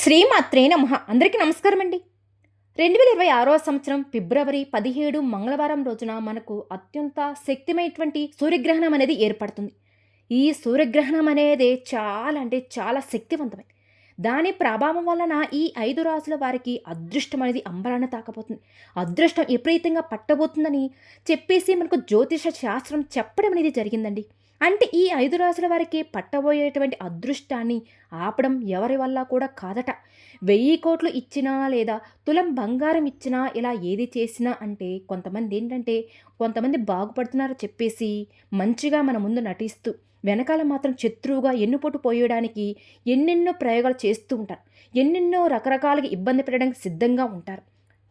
శ్రీమాత్రే నమ. అందరికీ నమస్కారం అండి. రెండు వేల ఇరవై ఆరో సంవత్సరం ఫిబ్రవరి పదిహేడు మంగళవారం రోజున మనకు అత్యంత శక్తిమైనటువంటి సూర్యగ్రహణం అనేది ఏర్పడుతుంది. ఈ సూర్యగ్రహణం అనేది చాలా అంటే చాలా శక్తివంతమైనది దాని ప్రభావం వలన ఈ ఐదు రాసుల వారికి అదృష్టం అనేది అంబరాన తాకపోతుంది. అదృష్టం విపరీతంగా పట్టబోతుందని చెప్పేసి మనకు జ్యోతిష శాస్త్రం చెప్పడం అనేది జరిగిందండి. అంటే ఈ ఐదు రాసుల వారికి పట్టబోయేటువంటి అదృష్టాన్ని ఆపడం ఎవరి వల్ల కూడా కాదట. వెయ్యి కోట్లు ఇచ్చినా లేదా తులం బంగారం ఇచ్చినా ఇలా ఏది చేసినా అంటే కొంతమంది ఏంటంటే కొంతమంది బాగుపడుతున్నారో చెప్పేసి మంచిగా మన ముందు నటిస్తూ వెనకాల మాత్రం శత్రువుగా ఎన్నుపోటు పోయడానికి ఎన్నెన్నో ప్రయోగాలు చేస్తూ ఉంటారు. ఎన్నెన్నో రకరకాలుగా ఇబ్బంది పెట్టడానికి సిద్ధంగా ఉంటారు.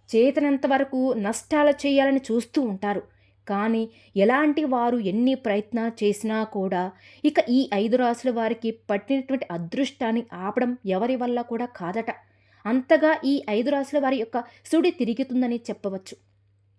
చేతనంత వరకు నష్టాలు చేయాలని చూస్తూ ఉంటారు. కానీ ఎలాంటి వారు ఎన్ని ప్రయత్నాలు చేసినా కూడా ఇక ఈ ఐదు రాసుల వారికి పట్టినటువంటి అదృష్టాన్ని ఆపడం ఎవరి వల్ల కూడా కాదట. అంతగా ఈ ఐదు రాసుల వారి యొక్క సుడి తిరుగుతుందని చెప్పవచ్చు.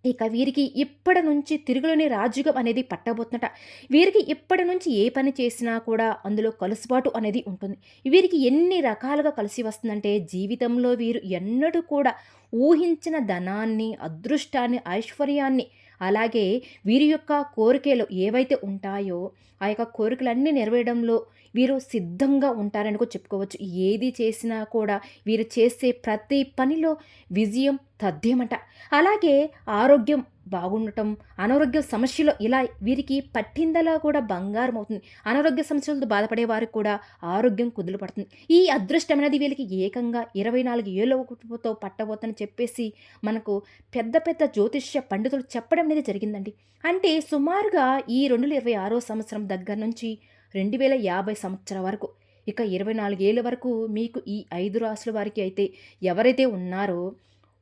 ఇక వీరికి ఇప్పటి నుంచి తిరుగులోని రాజుగం అనేది పట్టబోతున్నట. వీరికి ఇప్పటి నుంచి ఏ పని చేసినా కూడా అందులో కలుసుబాటు అనేది ఉంటుంది. వీరికి ఎన్ని రకాలుగా కలిసి వస్తుందంటే జీవితంలో వీరు ఎన్నడూ కూడా ఊహించిన ధనాన్ని అదృష్టాన్ని ఐశ్వర్యాన్ని అలాగే వీరి యొక్క కోరికలు ఏవైతే ఉంటాయో ఆ యొక్క కోరికలన్నీ నెరవేయడంలో వీరు సిద్ధంగా ఉంటారని కూడా చెప్పుకోవచ్చు. ఏది చేసినా కూడా వీరు చేసే ప్రతి పనిలో విజయం తథ్యమట. అలాగే ఆరోగ్యం బాగుండటం అనారోగ్య సమస్యలు ఇలా వీరికి పట్టిందలా కూడా బంగారం అవుతుంది. అనారోగ్య సమస్యలతో బాధపడే వారికి కూడా ఆరోగ్యం కుదులు పడుతుంది. ఈ అదృష్టం అనేది వీళ్ళకి ఏకంగా ఇరవై నాలుగు ఏళ్ళతో పట్టబోతని చెప్పేసి మనకు పెద్ద పెద్ద జ్యోతిష్య పండితులు చెప్పడం అనేది జరిగిందండి. అంటే సుమారుగా ఈ రెండు వేల ఇరవై ఆరో సంవత్సరం దగ్గర నుంచి రెండు వేల యాభై సంవత్సరం వరకు. ఇక ఇరవై నాలుగేళ్ళ వరకు మీకు ఈ ఐదు రాసుల వారికి అయితే ఎవరైతే ఉన్నారో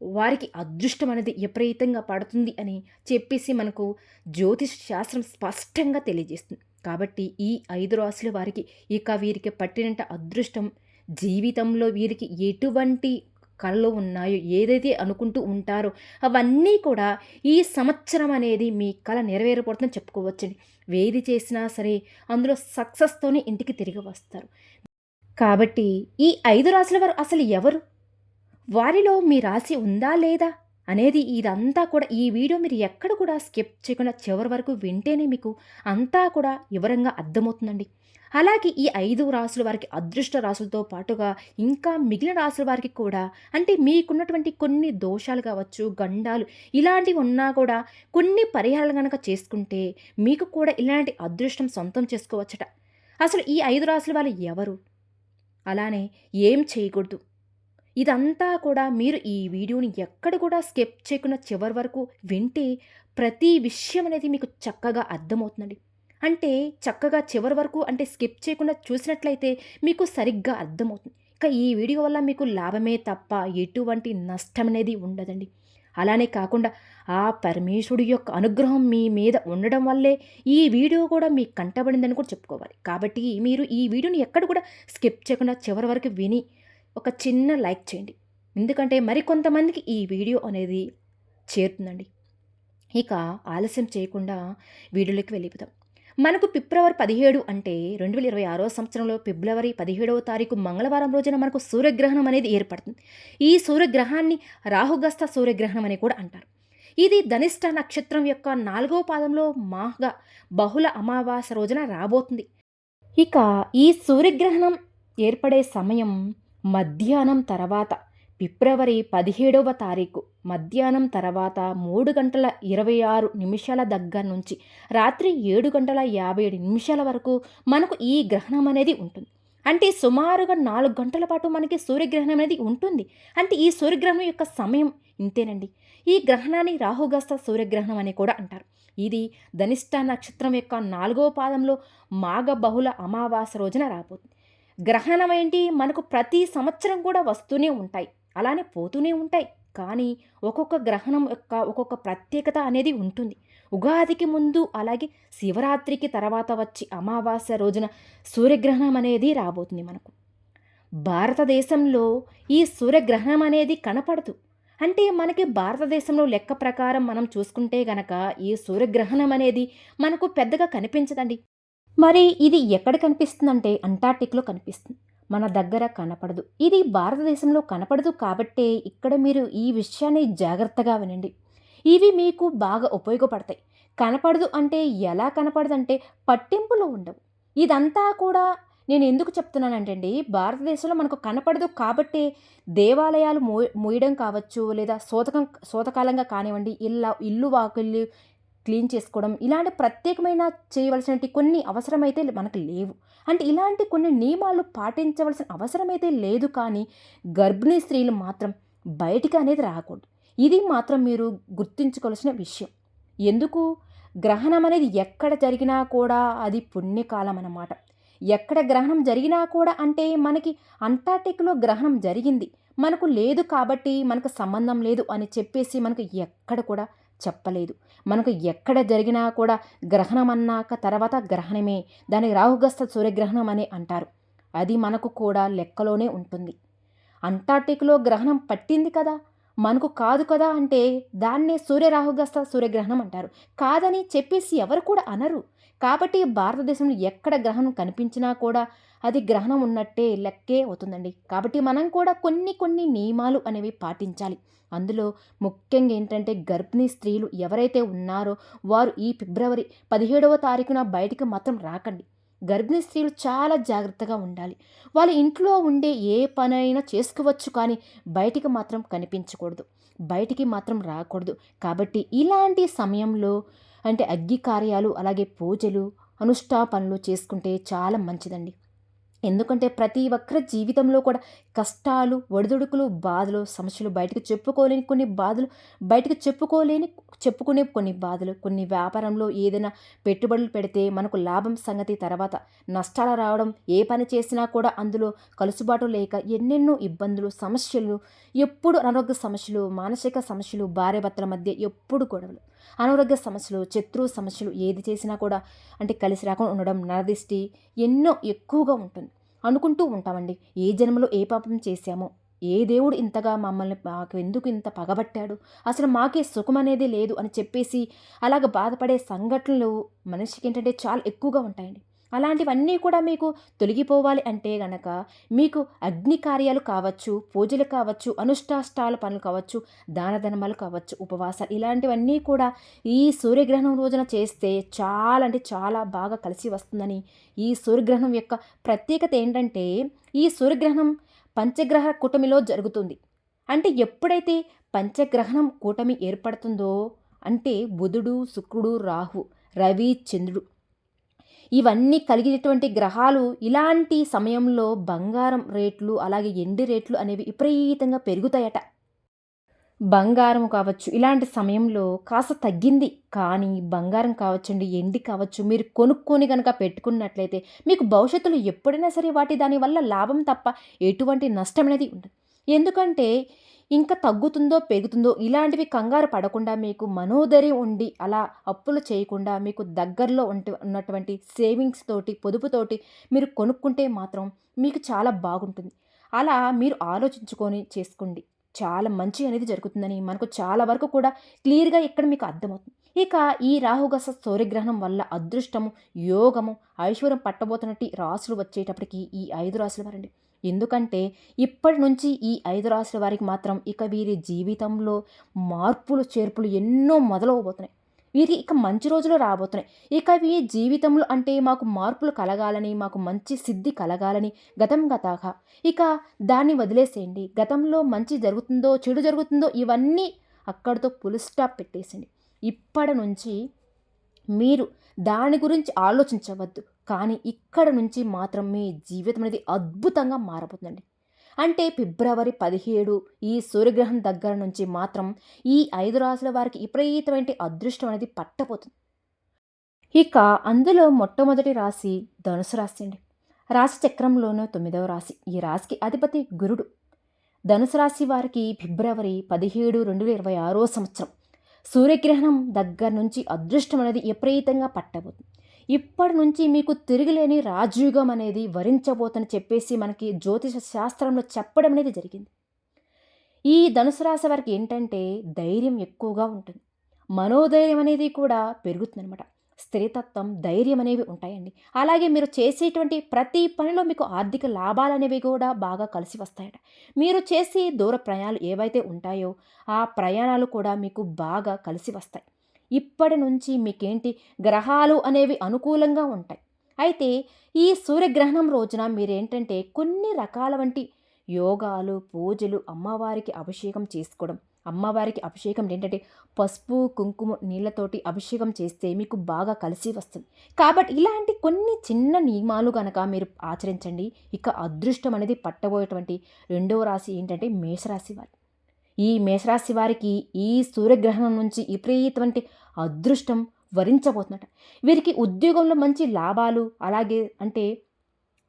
వారికి అదృష్టం అనేది విపరీతంగా పడుతుంది అని చెప్పేసి మనకు జ్యోతిష శాస్త్రం స్పష్టంగా తెలియజేస్తుంది. కాబట్టి ఈ ఐదు రాసుల వారికి ఇక వీరికి పట్టినంత అదృష్టం జీవితంలో వీరికి ఎటువంటి కళలు ఉన్నాయో ఏదైతే అనుకుంటూ ఉంటారో అవన్నీ కూడా ఈ సంవత్సరం అనేది మీ కళ నెరవేరబడుతుందని చెప్పుకోవచ్చండి. వేది చేసినా సరే అందులో సక్సెస్తోనే ఇంటికి తిరిగి వస్తారు. కాబట్టి ఈ ఐదు రాసుల వారు అసలు ఎవరు? వారిలో మీ రాశి ఉందా లేదా? అనేది ఇదంతా కూడా ఈ వీడియో మీరు ఎక్కడ కూడా స్కిప్ చేయకుండా చివరి వరకు వింటేనే మీకు అంతా కూడా వివరంగా అర్థమవుతుందండి. అలాగే ఈ ఐదు రాసుల వారికి అదృష్ట రాసులతో పాటుగా ఇంకా మిగిలిన రాసుల వారికి కూడా అంటే మీకున్నటువంటి కొన్ని దోషాలు కావచ్చు గండాలు ఇలాంటివి ఉన్నా కూడా కొన్ని పరిహారాలు కనుక చేసుకుంటే మీకు కూడా ఇలాంటి అదృష్టం సొంతం చేసుకోవచ్చట. అసలు ఈ ఐదు రాసుల వాళ్ళు ఎవరు? అలానే ఏం చేయకూడదు. ఇదంతా కూడా మీరు ఈ వీడియోని ఎక్కడ కూడా స్కిప్ చేయకుండా చివరి వరకు వింటే ప్రతి విషయం అనేది మీకు చక్కగా అర్థమవుతుందండి. అంటే చక్కగా చివరి వరకు అంటే స్కిప్ చేయకుండా చూసినట్లయితే మీకు సరిగ్గా అర్థమవుతుంది. ఇక ఈ వీడియో వల్ల మీకు లాభమే తప్ప ఎటువంటి నష్టం అనేది ఉండదండి. అలానే కాకుండా ఆ పరమేశ్వరుడు యొక్క అనుగ్రహం మీ మీద ఉండడం వల్లే ఈ వీడియో కూడా మీకు కంటబడిందని కూడా చెప్పుకోవాలి. కాబట్టి మీరు ఈ వీడియోని ఎక్కడ కూడా స్కిప్ చేయకుండా చివరి వరకు విని ఒక చిన్న లైక్ చేయండి. ఎందుకంటే మరికొంతమందికి ఈ వీడియో అనేది చేరుతుందండి. ఇక ఆలస్యం చేయకుండా వీడియోలోకి వెళ్ళిపోతాం మనకు ఫిబ్రవరి పదిహేడు అంటే రెండు వేల ఇరవై ఆరో సంవత్సరంలో ఫిబ్రవరి పదిహేడవ తారీఖు మంగళవారం రోజున మనకు సూర్యగ్రహణం అనేది ఏర్పడుతుంది. ఈ సూర్యగ్రహాన్ని రాహుగస్త సూర్యగ్రహణం అని కూడా అంటారు. ఇది ధనిష్ట నక్షత్రం యొక్క నాలుగవ పాదంలో మాహగా బహుళ అమావాస్య రోజున రాబోతుంది. ఇక ఈ సూర్యగ్రహణం ఏర్పడే సమయం మధ్యాహ్నం తర్వాత. ఫిబ్రవరి పదిహేడవ తారీఖు మధ్యాహ్నం తర్వాత మూడు గంటల ఇరవై ఆరు నిమిషాల దగ్గర నుంచి రాత్రి ఏడు గంటల యాభై ఏడు నిమిషాల వరకు మనకు ఈ గ్రహణం అనేది ఉంటుంది. అంటే సుమారుగా నాలుగు గంటల పాటు మనకి సూర్యగ్రహణం అనేది ఉంటుంది. అంటే ఈ సూర్యగ్రహణం యొక్క సమయం ఇంతేనండి. ఈ గ్రహణాన్ని రాహుగస్త సూర్యగ్రహణం అని కూడా అంటారు. ఇది ధనిష్ట నక్షత్రం యొక్క నాలుగవ పాదంలో మాఘ బహుళ అమావాస్య రోజున రాబోతుంది. గ్రహణం ఏంటి? మనకు ప్రతి సంవత్సరం కూడా వస్తూనే ఉంటాయి. అలానే పోతూనే ఉంటాయి. కానీ ఒక్కొక్క గ్రహణం యొక్క ఒక్కొక్క ప్రత్యేకత అనేది ఉంటుంది. ఉగాదికి ముందు అలాగే శివరాత్రికి తర్వాత వచ్చి అమావాస్య రోజున సూర్యగ్రహణం అనేది రాబోతుంది మనకు. భారతదేశంలో ఈ సూర్యగ్రహణం అనేది కనపడదు. అంటే మనకి భారతదేశంలో లెక్క ప్రకారం మనం చూసుకుంటే గనక ఈ సూర్యగ్రహణం అనేది మనకు పెద్దగా కనిపించదండి. మరి ఇది ఎక్కడ కనిపిస్తుందంటే అంటార్టిక్లో కనిపిస్తుంది. మన దగ్గర కనపడదు. ఇది భారతదేశంలో కనపడదు కాబట్టే ఇక్కడ మీరు ఈ విషయాన్ని జాగ్రత్తగా వినండి. ఇవి మీకు బాగా ఉపయోగపడతాయి. కనపడదు అంటే ఎలా కనపడదంటే పట్టింపులు ఉండవు. ఇదంతా కూడా నేను ఎందుకు చెప్తున్నానంటే అండి భారతదేశంలో మనకు కనపడదు కాబట్టి దేవాలయాలు మో మోయడం కావచ్చు లేదా సోతకం సోతకాలంగా కానివ్వండి ఇల్లా ఇల్లు వాకిళ్ళు క్లీన్ చేసుకోవడం ఇలాంటి ప్రత్యేకమైన చేయవలసినటువంటి కొన్ని అవసరమైతే మనకు లేవు. అంటే ఇలాంటి కొన్ని నియమాలు పాటించవలసిన అవసరమైతే లేదు కానీ గర్భిణీ స్త్రీలు మాత్రం బయటికి అనేది రాకూడదు. ఇది మాత్రం మీరు గుర్తించుకోవాల్సిన విషయం. ఎందుకు? గ్రహణం అనేది ఎక్కడ జరిగినా కూడా అది పుణ్యకాలం అన్నమాట. ఎక్కడ గ్రహణం జరిగినా కూడా అంటే మనకి అంటార్టిక్లో గ్రహణం జరిగింది. మనకు లేదు కాబట్టి మనకు సంబంధం లేదు అని చెప్పేసి మనకు ఎక్కడ కూడా చెప్పలేదు. మనకు ఎక్కడ జరిగినా కూడా గ్రహణం అన్నాక తర్వాత గ్రహణమే దాని రాహుగస్త సూర్యగ్రహణం అని అంటారు. అది మనకు కూడా లెక్కలోనే ఉంటుంది. అంటార్టిక్లో గ్రహణం పట్టింది కదా? మనకు కాదు కదా అంటే దాన్నే సూర్యరాహుగస్త సూర్యగ్రహణం అంటారు. కాదని చెప్పేసి ఎవరు కూడా అనరు. కాబట్టి భారతదేశంలో ఎక్కడ గ్రహణం కనిపించినా కూడా అది గ్రహణం ఉన్నట్టే లెక్కే అవుతుందండి. కాబట్టి మనం కూడా కొన్ని కొన్ని నియమాలు అనేవి పాటించాలి. అందులో ముఖ్యంగా ఏంటంటే గర్భిణీ స్త్రీలు ఎవరైతే ఉన్నారో వారు ఈ ఫిబ్రవరి పదిహేడవ తారీఖున బయటికి మాత్రం రాకండి. గర్భిణీ స్త్రీలు చాలా జాగ్రత్తగా ఉండాలి. వాళ్ళ ఇంట్లో ఉండే ఏ పనైనా చేసుకోవచ్చు కానీ బయటికి మాత్రం కనిపించకూడదు. బయటికి మాత్రం రాకూడదు. కాబట్టి ఇలాంటి సమయంలో అంటే అగ్గి కార్యాలు అలాగే పూజలు అనుష్ఠాపనలు చేసుకుంటే చాలా మంచిదండి. ఎందుకంటే ప్రతి ఒక్కరి జీవితంలో కూడా కష్టాలు ఒడిదుడుకులు బాధలు సమస్యలు బయటకు చెప్పుకోలేని కొన్ని బాధలు బయటకు చెప్పుకోలేని చెప్పుకునే కొన్ని బాధలు కొన్ని వ్యాపారంలో ఏదైనా పెట్టుబడులు పెడితే మనకు లాభం సంగతి తర్వాత నష్టాలు రావడం ఏ పని చేసినా కూడా అందులో కలుసుబాటు లేక ఎన్నెన్నో ఇబ్బందులు సమస్యలు ఎప్పుడు అనారోగ్య సమస్యలు మానసిక సమస్యలు భార్యాభర్తల మధ్య ఎప్పుడు గొడవలు. అనారోగ్య సమస్యలు శత్రు సమస్యలు ఏది చేసినా కూడా అంటే కలిసి రాకుండా ఉండడం నరదిష్టి ఎన్నో ఎక్కువగా ఉంటుంది. అనుకుంటూ ఉంటామండి ఏ జన్మలో ఏ పాపం చేశామో ఏ దేవుడు ఇంతగా మమ్మల్ని మాకు ఎందుకు ఇంత పగబట్టాడు అసలు మాకే సుఖం అనేది లేదు అని చెప్పేసి అలాగ బాధపడే సంఘటనలు మనిషికి ఏంటంటే చాలా ఎక్కువగా ఉంటాయండి. అలాంటివన్నీ కూడా మీకు తొలగిపోవాలి అంటే గనక మీకు అగ్ని కార్యాలు కావచ్చు పూజలు కావచ్చు అనుష్ఠాష్టాల పనులు కావచ్చు దాన ధర్మాలు కావచ్చు ఉపవాసాలు ఇలాంటివన్నీ కూడా ఈ సూర్యగ్రహణం రోజున చేస్తే చాలా అంటే చాలా బాగా కలిసి వస్తుందని ఈ సూర్యగ్రహణం యొక్క ప్రత్యేకత ఏంటంటే ఈ సూర్యగ్రహణం పంచగ్రహ కూటమిలో జరుగుతుంది. అంటే ఎప్పుడైతే పంచగ్రహణం కూటమి ఏర్పడుతుందో అంటే బుధుడు శుక్రుడు రాహు రవి చంద్రుడు ఇవన్నీ కలిగినటువంటి గ్రహాలు ఇలాంటి సమయంలో బంగారం రేట్లు అలాగే ఎండి రేట్లు అనేవి విపరీతంగా పెరుగుతాయట. బంగారం కావచ్చు ఇలాంటి సమయంలో కాస్త తగ్గింది. కానీ బంగారం కావచ్చండి ఎండి కావచ్చు. మీరు కొనుక్కొని కనుక పెట్టుకున్నట్లయితే మీకు భవిష్యత్తులో ఎప్పుడైనా సరే వాటి దానివల్ల లాభం తప్ప ఎటువంటి నష్టం అనేది ఉండదు. ఎందుకంటే ఇంకా తగ్గుతుందో పెరుగుతుందో ఇలాంటివి కంగారు పడకుండా మీకు మనోధైర్యం ఉండి అలా అప్పులు చేయకుండా మీకు దగ్గరలో ఉన్నటువంటి సేవింగ్స్ తోటి పొదుపుతోటి మీరు కొనుక్కుంటే మాత్రం మీకు చాలా బాగుంటుంది. అలా మీరు ఆలోచించుకొని చేసుకోండి. చాలా మంచి అనేది జరుగుతుందని మనకు చాలా వరకు కూడా క్లియర్గా ఇక్కడ మీకు అర్థమవుతుంది. ఇక ఈ రాహుగస సూర్యగ్రహణం వల్ల అదృష్టము యోగము ఐశ్వర్యం పట్టబోతున్నట్టు రాసులు వచ్చేటప్పటికి ఈ ఐదు రాసులు వారండి. ఎందుకంటే ఇప్పటి నుంచి ఈ ఐదు రాసుల వారికి మాత్రం ఇక వీరి జీవితంలో మార్పులు చేర్పులు ఎన్నో మొదలవబోతున్నాయి. వీరికి ఇక మంచి రోజులు రాబోతున్నాయి. ఇక వీరి జీవితంలో అంటే మాకు మార్పులు కలగాలని మాకు మంచి సిద్ధి కలగాలని గతం గతాక ఇక దాన్ని వదిలేసేయండి. గతంలో మంచి జరుగుతుందో చెడు జరుగుతుందో ఇవన్నీ అక్కడితో పులి స్టాప్ పెట్టేసింది ఇప్పటి నుంచి మీరు దాని గురించి ఆలోచించవద్దు. కానీ ఇక్కడ నుంచి మాత్రం మీ జీవితం అనేది అద్భుతంగా మారబోతుందండి. అంటే ఫిబ్రవరి పదిహేడు ఈ సూర్యగ్రహం దగ్గర నుంచి మాత్రం ఈ ఐదు రాశుల వారికి విపరీతమైన అదృష్టం అనేది పట్టబోతుంది. ఇక అందులో మొట్టమొదటి రాశి ధనుసు రాశి అండి. రాశి చక్రంలోనూ తొమ్మిదవ రాశి ఈ రాశికి అధిపతి గురుడు. ధనుసు రాశి వారికి ఫిబ్రవరి పదిహేడు రెండు వేల ఇరవై ఆరో సంవత్సరం. సూర్యగ్రహణం దగ్గర నుంచి అదృష్టం అనేది విపరీతంగా పట్టబోతుంది. ఇప్పటి నుంచి మీకు తిరిగిలేని రాజయుగం అనేది వరించబోతని చెప్పేసి మనకి జ్యోతిష శాస్త్రంలో చెప్పడం అనేది జరిగింది. ఈ ధనుసు రాశి వారికి ఏంటంటే ధైర్యం ఎక్కువగా ఉంటుంది. మనోధైర్యం అనేది కూడా పెరుగుతుందనమాట స్థిరతత్వం ధైర్యం అనేవి ఉంటాయండి. అలాగే మీరు చేసేటువంటి ప్రతి పనిలో మీకు ఆర్థిక లాభాలు అనేవి కూడా బాగా కలిసి వస్తాయట. మీరు చేసే దూర ప్రయాణాలు ఏవైతే ఉంటాయో ఆ ప్రయాణాలు కూడా మీకు బాగా కలిసి వస్తాయి. ఇప్పటి నుంచి మీకేంటి? గ్రహాలు అనేవి అనుకూలంగా ఉంటాయి. అయితే ఈ సూర్యగ్రహణం రోజున మీరేంటంటే కొన్ని రకాల వంటి యోగాలు పూజలు అమ్మవారికి అభిషేకం చేసుకోవడం అమ్మవారికి అభిషేకం ఏంటంటే పసుపు కుంకుమ నీళ్ళతోటి అభిషేకం చేస్తే మీకు బాగా కలిసి వస్తుంది. కాబట్టి ఇలాంటి కొన్ని చిన్న నియమాలు కనుక మీరు ఆచరించండి. ఇక అదృష్టం అనేది పట్టబోయేటువంటి రెండవ రాశి ఏంటంటే మేషరాశి వారి. ఈ మేషరాశి వారికి ఈ సూర్యగ్రహణం నుంచి విపరీతమైన అదృష్టం వరించబోతున్నట. వీరికి ఉద్యోగంలో మంచి లాభాలు అలాగే అంటే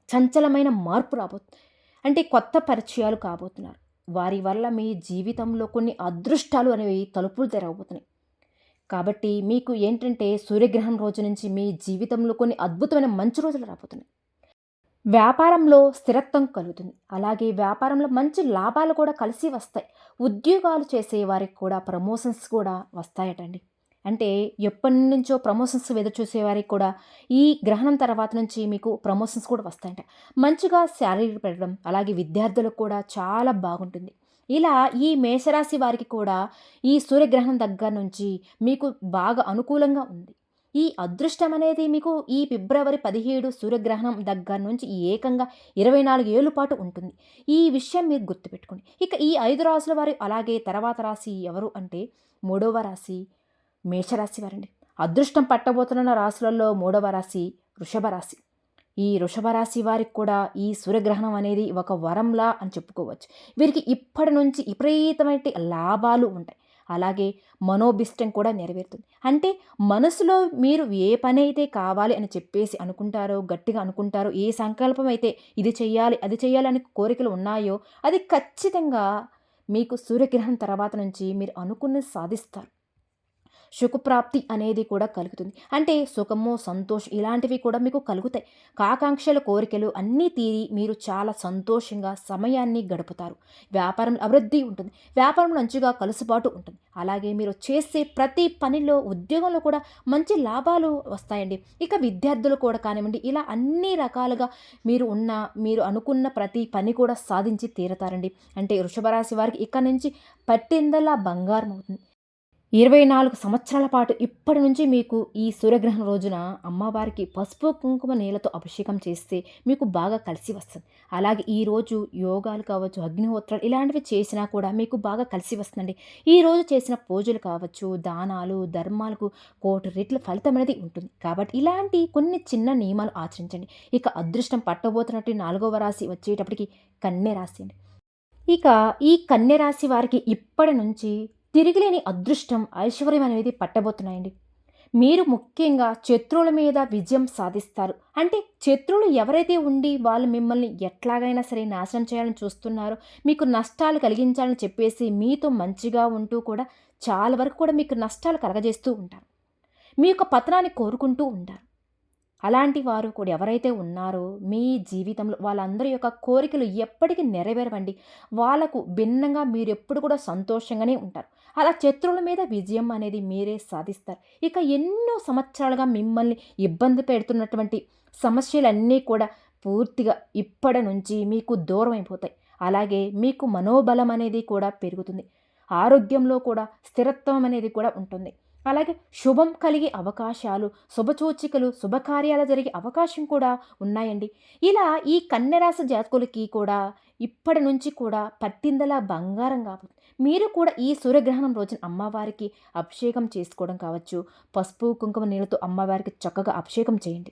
చంచలమైన మార్పు రాబోతుంది అంటే కొత్త పరిచయాలు కాబోతున్నారు. వారి వల్ల మీ జీవితంలో కొన్ని అదృష్టాలు అనేవి తలుపులు తెరవబోతున్నాయి. కాబట్టి మీకు ఏంటంటే సూర్యగ్రహం రోజు నుంచి మీ జీవితంలో కొన్ని అద్భుతమైన మంచి రోజులు రాబోతున్నాయి. వ్యాపారంలో స్థిరత్వం కలుగుతుంది. అలాగే వ్యాపారంలో మంచి లాభాలు కూడా కలిసి వస్తాయి. ఉద్యోగాలు చేసే వారికి కూడా ప్రమోషన్స్ కూడా వస్తాయటండి. అంటే ఎప్పటి నుంచో ప్రమోషన్స్ ఎదురు చూసేవారికి కూడా ఈ గ్రహణం తర్వాత నుంచి మీకు ప్రమోషన్స్ కూడా వస్తాయంట. మంచిగా శాలరీ పెట్టడం అలాగే విద్యార్థులకు కూడా చాలా బాగుంటుంది. ఇలా ఈ మేషరాశి వారికి కూడా ఈ సూర్యగ్రహణం దగ్గర నుంచి మీకు బాగా అనుకూలంగా ఉంది. ఈ అదృష్టం అనేది మీకు ఈ ఫిబ్రవరి పదిహేడు సూర్యగ్రహణం దగ్గర నుంచి ఏకంగా ఇరవై నాలుగు ఏళ్ళ పాటు ఉంటుంది. ఈ విషయం మీరు గుర్తుపెట్టుకోండి. ఇక ఈ ఐదు రాసుల వారి అలాగే తర్వాత రాశి ఎవరు అంటే మూడవ రాశి మేషరాశి వారండి. అదృష్టం పట్టబోతున్న రాశులలో మూడవ రాశి వృషభ రాశి. ఈ వృషభ రాశి వారికి కూడా ఈ సూర్యగ్రహణం అనేది ఒక వరంలా అని చెప్పుకోవచ్చు. వీరికి ఇప్పటి నుంచి విపరీతమైన లాభాలు ఉంటాయి. అలాగే మనోభిష్టం కూడా నెరవేరుతుంది. అంటే మనసులో మీరు ఏ పని అయితే కావాలి అని చెప్పేసి అనుకుంటారో గట్టిగా అనుకుంటారో ఏ సంకల్పం అయితే ఇది చేయాలి అది చేయాలని కోరికలు ఉన్నాయో అది ఖచ్చితంగా మీకు సూర్యగ్రహణం తర్వాత నుంచి మీరు అనుకున్నది సాధిస్తారు. సుఖప్రాప్తి అనేది కూడా కలుగుతుంది. అంటే సుఖము సంతోషం ఇలాంటివి కూడా మీకు కలుగుతాయి. కాకాంక్షల కోరికలు అన్నీ తీరి మీరు చాలా సంతోషంగా సమయాన్ని గడుపుతారు. వ్యాపారం అభివృద్ధి ఉంటుంది. వ్యాపారంలో మంచిగా కలుసుబాటు ఉంటుంది. అలాగే మీరు చేసే ప్రతి పనిలో ఉద్యోగంలో కూడా మంచి లాభాలు వస్తాయండి. ఇక విద్యార్థులు కూడా కానివ్వండి ఇలా అన్ని రకాలుగా మీరు ఉన్న మీరు అనుకున్న ప్రతి పని కూడా సాధించి తీరతారండి. అంటే వృషభరాశి వారికి ఇక్కడ నుంచి పట్టిందల్లా బంగారం అవుతుంది. ఇరవై నాలుగు సంవత్సరాల పాటు ఇప్పటి నుంచి మీకు ఈ సూర్యగ్రహణ రోజున అమ్మవారికి పసుపు కుంకుమ నీళ్ళతో అభిషేకం చేస్తే మీకు బాగా కలిసి వస్తుంది. అలాగే ఈరోజు యోగాలు కావచ్చు అగ్నిహోత్రాలు ఇలాంటివి చేసినా కూడా మీకు బాగా కలిసి వస్తుందండి. ఈరోజు చేసిన పూజలు కావచ్చు దానాలు ధర్మాలకు కోటి రెట్ల ఫలితం అనేది ఉంటుంది. కాబట్టి ఇలాంటి కొన్ని చిన్న నియమాలు ఆచరించండి. ఇక అదృష్టం పట్టబోతున్నట్టు నాలుగవ రాశి వచ్చేటప్పటికి కన్య రాశి అండి. ఇక ఈ కన్య రాశి వారికి ఇప్పటి నుంచి తిరిగిలేని అదృష్టం ఐశ్వర్యం అనేది పట్టబోతున్నాయండి. మీరు ముఖ్యంగా శత్రువుల మీద విజయం సాధిస్తారు. అంటే శత్రువులు ఎవరైతే ఉండి వాళ్ళు మిమ్మల్ని ఎట్లాగైనా సరే నాశనం చేయాలని చూస్తున్నారో మీకు నష్టాలు కలిగించాలని చెప్పేసి మీతో మంచిగా ఉంటూ కూడా చాలా వరకు కూడా మీకు నష్టాలు కలగజేస్తూ ఉంటారు. మీ యొక్క పతనాన్ని కోరుకుంటూ ఉంటారు. అలాంటి వారు కూడా ఎవరైతే ఉన్నారో మీ జీవితంలో వాళ్ళందరి యొక్క కోరికలు ఎప్పటికీ నెరవేరవండి. వాళ్ళకు భిన్నంగా మీరు ఎప్పుడు కూడా సంతోషంగానే ఉంటారు. అలా శత్రువుల మీద విజయం అనేది మీరే సాధిస్తారు. ఇక ఎన్నో సంవత్సరాలుగా మిమ్మల్ని ఇబ్బంది పెడుతున్నటువంటి సమస్యలన్నీ కూడా పూర్తిగా ఇప్పటి నుంచి మీకు దూరం అయిపోతాయి. అలాగే మీకు మనోబలం అనేది కూడా పెరుగుతుంది. ఆరోగ్యంలో కూడా స్థిరత్వం అనేది కూడా ఉంటుంది. అలాగే శుభం కలిగే అవకాశాలు శుభసూచికలు శుభకార్యాలు జరిగే అవకాశం కూడా ఉన్నాయండి. ఇలా ఈ కన్యరాశి జాతకులకి కూడా ఇప్పటి నుంచి కూడా పట్టిందలా బంగారం కాబట్టి మీరు కూడా ఈ సూర్యగ్రహణం రోజున అమ్మవారికి అభిషేకం చేసుకోవడం కావచ్చు. పసుపు కుంకుమ నీళ్ళతో అమ్మవారికి చక్కగా అభిషేకం చేయండి.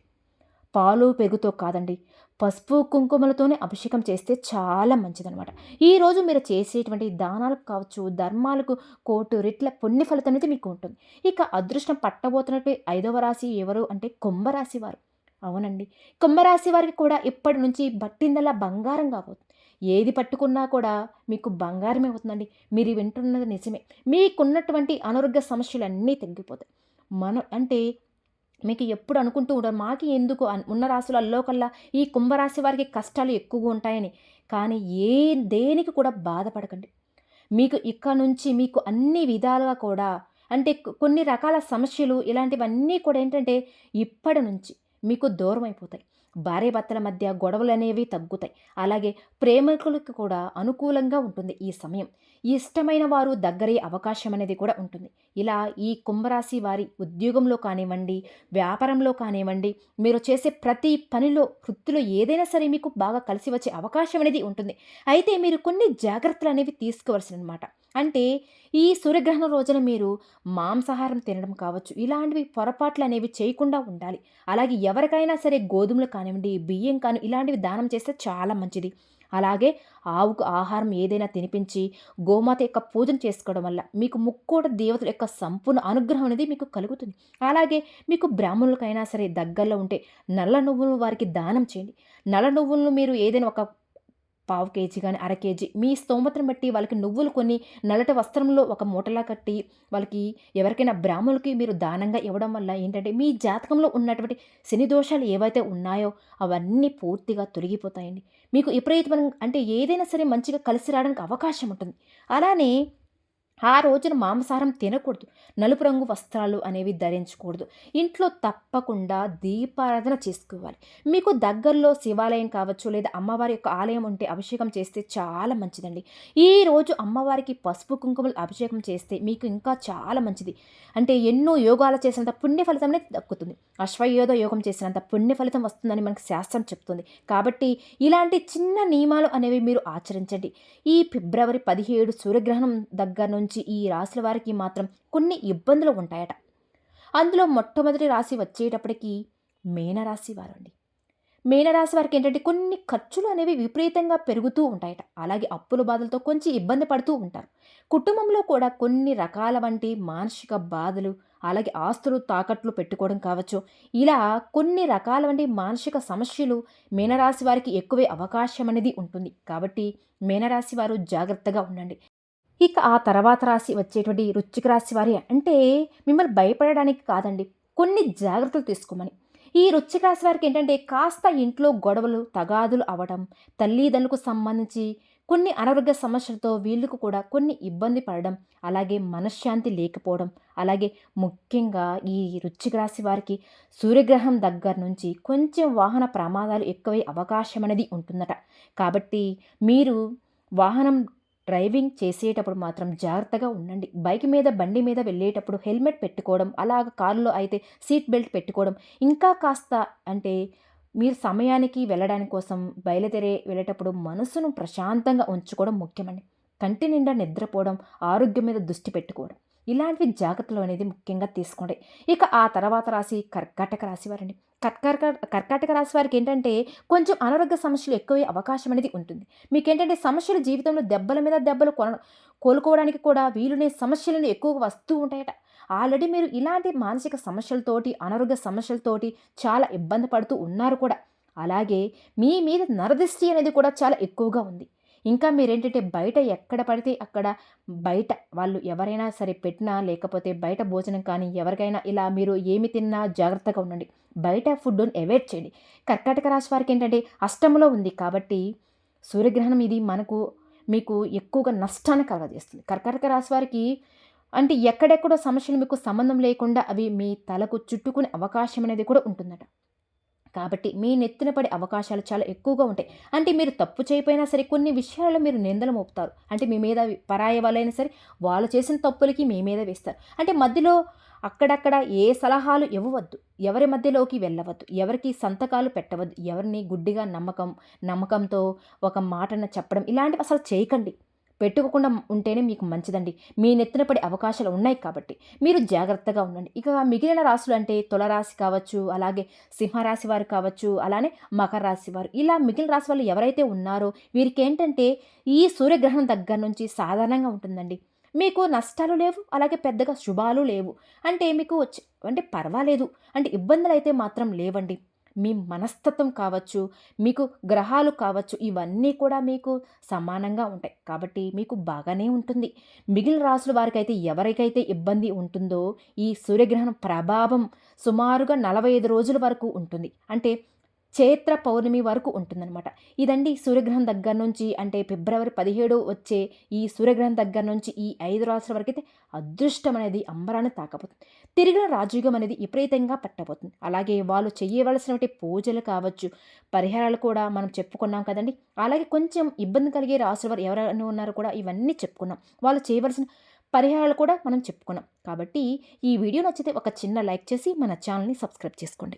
పాలు పెగుతో కాదండి పసుపు కుంకుమలతోనే అభిషేకం చేస్తే చాలా మంచిదనమాట ఈరోజు మీరు చేసేటువంటి దానాలకు కావచ్చు ధర్మాలకు కోటు రెట్ల పుణ్య ఫలితం అనేది మీకు ఉంటుంది. ఇక అదృష్టం పట్టబోతున్నట్టు ఐదవ రాశి ఎవరు అంటే కుంభరాశి వారు. అవునండి. కుంభరాశి వారికి కూడా ఇప్పటి నుంచి బట్టిందలా బంగారం కాబోతుంది ఏది పట్టుకున్నా కూడా మీకు బంగారమే అవుతుందండి. మీరు వింటున్నది నిజమే. మీకున్నటువంటి అనారోగ్య సమస్యలు అన్నీ తగ్గిపోతాయి. మనం అంటే మీకు ఎప్పుడు అనుకుంటూ ఉంటారు మాకి ఎందుకు ఉన్న రాశులలో కల్లా ఈ కుంభరాశి వారికి కష్టాలు ఎక్కువగా ఉంటాయని. కానీ ఏ దేనికి కూడా బాధపడకండి. మీకు ఇక్కడ నుంచి మీకు అన్ని విధాలుగా కూడా అంటే కొన్ని రకాల సమస్యలు ఇలాంటివన్నీ కూడా ఏంటంటే ఇప్పటి నుంచి మీకు దూరం అయిపోతాయి భార్య భర్తల మధ్య గొడవలు అనేవి తగ్గుతాయి. అలాగే ప్రేమికులకు కూడా అనుకూలంగా ఉంటుంది ఈ సమయం. ఇష్టమైన వారు దగ్గరే అవకాశం అనేది కూడా ఉంటుంది. ఇలా ఈ కుంభరాశి వారి ఉద్యోగంలో కానివ్వండి వ్యాపారంలో కానివ్వండి మీరు చేసే ప్రతి పనిలో వృత్తిలో ఏదైనా సరే మీకు బాగా కలిసి వచ్చే అవకాశం అనేది ఉంటుంది. అయితే మీరు కొన్ని జాగ్రత్తలు అనేవి తీసుకోవాల్సిన అనమాట అంటే ఈ సూర్యగ్రహణం రోజున మీరు మాంసాహారం తినడం కావచ్చు ఇలాంటివి పొరపాట్లు అనేవి చేయకుండా ఉండాలి. అలాగే ఎవరికైనా సరే గోధుమలు కానివ్వండి బియ్యం కాని ఇలాంటివి దానం చేస్తే చాలా మంచిది. అలాగే ఆవుకు ఆహారం ఏదైనా తినిపించి గోమాత యొక్క పూజను చేసుకోవడం వల్ల మీకు ముక్కోట దేవతల యొక్క సంపూర్ణ అనుగ్రహం అనేది మీకు కలుగుతుంది. అలాగే మీకు బ్రాహ్మణులకైనా సరే దగ్గరలో ఉంటే నల్ల నువ్వులను వారికి దానం చేయండి. నల్ల నువ్వులను మీరు ఏదైనా ఒక పావు కేజీ కానీ అర కేజీ. మీ స్తోమతను బట్టి వాళ్ళకి నువ్వులు కొన్ని నల్లటి వస్త్రంలో ఒక మూటలా కట్టి వాళ్ళకి ఎవరికైనా బ్రాహ్మణులకి మీరు దానంగా ఇవ్వడం వల్ల ఏంటంటే మీ జాతకంలో ఉన్నటువంటి శని దోషాలు ఏవైతే ఉన్నాయో అవన్నీ పూర్తిగా తొలగిపోతాయండి. మీకు విపరీతమైన అంటే ఏదైనా సరే మంచిగా కలిసి రావడానికి అవకాశం ఉంటుంది. అలానే ఆ రోజున మాంసాహారం తినకూడదు. నలుపు రంగు వస్త్రాలు అనేవి ధరించకూడదు. ఇంట్లో తప్పకుండా దీపారాధన చేసుకోవాలి. మీకు దగ్గరలో శివాలయం కావచ్చు లేదా అమ్మవారి యొక్క ఆలయం ఉంటే అభిషేకం చేస్తే చాలా మంచిదండి. ఈ రోజు అమ్మవారికి పసుపు కుంకుమలు అభిషేకం చేస్తే మీకు ఇంకా చాలా మంచిది. అంటే ఎన్నో యోగాలు చేసినంత పుణ్య ఫలితం అనేది దక్కుతుంది. అశ్వయోధ యోగం చేసినంత పుణ్య ఫలితం వస్తుందని మనకు శాస్త్రం చెప్తుంది. కాబట్టి ఇలాంటి చిన్న నియమాలు అనేవి మీరు ఆచరించండి. ఈ ఫిబ్రవరి పదిహేడు సూర్యగ్రహణం దగ్గర నుంచి ఈ రాశుల వారికి మాత్రం కొన్ని ఇబ్బందులు ఉంటాయట. అందులో మొట్టమొదటి రాశి వచ్చేటప్పటికి మేనరాశి వారు అండి మేనరాశి వారికి ఏంటంటే కొన్ని ఖర్చులు అనేవి విపరీతంగా పెరుగుతూ ఉంటాయట. అలాగే అప్పుల బాధలతో కొంచెం ఇబ్బంది పడుతూ ఉంటారు. కుటుంబంలో కూడా కొన్ని రకాల వంటి మానసిక బాధలు అలాగే ఆస్తులు తాకట్లు పెట్టుకోవడం కావచ్చు ఇలా కొన్ని రకాల వంటి మానసిక సమస్యలు మీనరాశి వారికి ఎక్కువే అవకాశం అనేది ఉంటుంది. కాబట్టి మీనరాశి వారు జాగ్రత్తగా ఉండండి. ఇక ఆ తర్వాత రాసి వచ్చేటువంటి రుచికి రాశి వారి అంటే మిమ్మల్ని భయపడడానికి కాదండి కొన్ని జాగ్రత్తలు తీసుకోమని. ఈ రుచిక రాశి వారికి ఏంటంటే కాస్త ఇంట్లో గొడవలు తగాదులు అవడం తల్లిదండ్రులకు సంబంధించి కొన్ని అనారోగ్య సమస్యలతో వీళ్ళకు కూడా కొన్ని ఇబ్బంది పడడం అలాగే మనశ్శాంతి లేకపోవడం అలాగే ముఖ్యంగా ఈ రుచిక రాశి వారికి సూర్యగ్రహం దగ్గర నుంచి కొంచెం వాహన ప్రమాదాలు ఎక్కువై అవకాశం అనేది ఉంటుందట. కాబట్టి మీరు వాహనం డ్రైవింగ్ చేసేటప్పుడు మాత్రం జాగ్రత్తగా ఉండండి. బైక్ మీద బండి మీద వెళ్ళేటప్పుడు హెల్మెట్ పెట్టుకోవడం అలాగ కారులో అయితే సీట్ బెల్ట్ పెట్టుకోవడం ఇంకా కాస్త అంటే మీరు సమయానికి వెళ్ళడానికి కోసం బయలుదేరే వెళ్ళేటప్పుడు మనసును ప్రశాంతంగా ఉంచుకోవడం ముఖ్యమండి. కంటి నిండా నిద్రపోవడం ఆరోగ్యం మీద దృష్టి పెట్టుకోవడం ఇలాంటివి జాగ్రత్తలు అనేది ముఖ్యంగా తీసుకోండి. ఇక ఆ తర్వాత రాశి కర్కాటక రాశి వారండి. కర్కాటక కర్కాటక రాశి వారికి ఏంటంటే కొంచెం అనారోగ్య సమస్యలు ఎక్కువే అవకాశం అనేది ఉంటుంది. మీకేంటంటే సమస్యలు జీవితంలో దెబ్బల మీద దెబ్బలు కొన కోలుకోవడానికి కూడా వీలునే సమస్యలను ఎక్కువగా వస్తూ ఉంటాయట. ఆల్రెడీ మీరు ఇలాంటి మానసిక సమస్యలతోటి అనారోగ్య సమస్యలతోటి చాలా ఇబ్బంది పడుతూ ఉన్నారు కూడా. అలాగే మీ మీద నరదిష్టి అనేది కూడా చాలా ఎక్కువగా ఉంది. ఇంకా మీరేంటంటే బయట ఎక్కడ పడితే అక్కడ బయట వాళ్ళు ఎవరైనా సరే పెట్టినా లేకపోతే బయట భోజనం కానీ ఎవరికైనా ఇలా మీరు ఏమి తిన్నా జాగ్రత్తగా ఉండండి. బయట ఫుడ్ను అవాయిడ్ చేయండి. కర్కాటక రాశి వారికి ఏంటంటే అష్టంలో ఉంది కాబట్టి సూర్యగ్రహణం ఇది మనకు మీకు ఎక్కువగా నష్టాన్ని కలగజేస్తుంది. కర్కాటక రాశి వారికి అంటే ఎక్కడెక్కడో సమస్యలు మీకు సంబంధం లేకుండా అవి మీ తలకు చుట్టుకునే అవకాశం అనేది కూడా ఉంటుందట. కాబట్టి మీ నెత్తిన పడే అవకాశాలు చాలా ఎక్కువగా ఉంటాయి. అంటే మీరు తప్పు చేయకపోయినా సరే కొన్ని విషయాల్లో మీరు నిందలు మోపుతారు. అంటే మీ మీద పరాయ వాళ్ళైనా సరే వాళ్ళు చేసిన తప్పులకి మీ మీద వేస్తారు. అంటే మధ్యలో అక్కడక్కడ ఏ సలహాలు ఇవ్వవద్దు. ఎవరి మధ్యలోకి వెళ్ళవద్దు. ఎవరికి సంతకాలు పెట్టవద్దు. ఎవరిని గుడ్డిగా నమ్మకం నమ్మకంతో ఒక మాటన చెప్పడం ఇలాంటివి అసలు చేయకండి. పెట్టుకోకుండా ఉంటేనే మీకు మంచిదండి. మీ నెత్తిన పడే అవకాశాలు ఉన్నాయి కాబట్టి మీరు జాగ్రత్తగా ఉండండి. ఇక మిగిలిన రాశులు అంటే తులరాశి కావచ్చు అలాగే సింహరాశి వారు కావచ్చు అలానే మకర రాశి వారు. ఇలా మిగిలిన రాశి వాళ్ళు ఎవరైతే ఉన్నారో వీరికి ఏంటంటే ఈ సూర్యగ్రహణం దగ్గర నుంచి సాధారణంగా ఉంటుందండి. మీకు నష్టాలు లేవు అలాగే పెద్దగా శుభాలు లేవు. అంటే మీకు వచ్చి- అంటే పర్వాలేదు. అంటే ఇబ్బందులు అయితే మాత్రం లేవండి. మీ మనస్తత్వం కావచ్చు మీకు గ్రహాలు కావచ్చు ఇవన్నీ కూడా మీకు సమానంగా ఉంటాయి. కాబట్టి మీకు బాగానే ఉంటుంది. మిగిలిన రాసుల వారికైతే ఎవరికైతే ఇబ్బంది ఉంటుందో ఈ సూర్యగ్రహణం ప్రభావం సుమారుగా నలభై ఐదు రోజుల వరకు ఉంటుంది. అంటే చైత్ర పౌర్ణమి వరకు ఉంటుందన్నమాట. ఇదండి సూర్యగ్రహం దగ్గర నుంచి అంటే ఫిబ్రవరి పదిహేడు వచ్చే ఈ సూర్యగ్రహం దగ్గర నుంచి ఈ ఐదు రాసుల వరకు అయితే అదృష్టం అనేది అంబరాన్ని తాకపోతుంది. తిరిగిన రాజయుగం అనేది విపరీతంగా పట్టబోతుంది. అలాగే వాళ్ళు చేయవలసినటువంటి పూజలు కావచ్చు పరిహారాలు కూడా మనం చెప్పుకున్నాం కదండి. అలాగే కొంచెం ఇబ్బంది కలిగే రాసుల వారు ఎవరైనా ఉన్నారో కూడా ఇవన్నీ చెప్పుకున్నాం. వాళ్ళు చేయవలసిన పరిహారాలు కూడా మనం చెప్పుకున్నాం. కాబట్టి ఈ వీడియో నచ్చితే ఒక చిన్న లైక్ చేసి మన ఛానల్ని సబ్స్క్రైబ్ చేసుకోండి.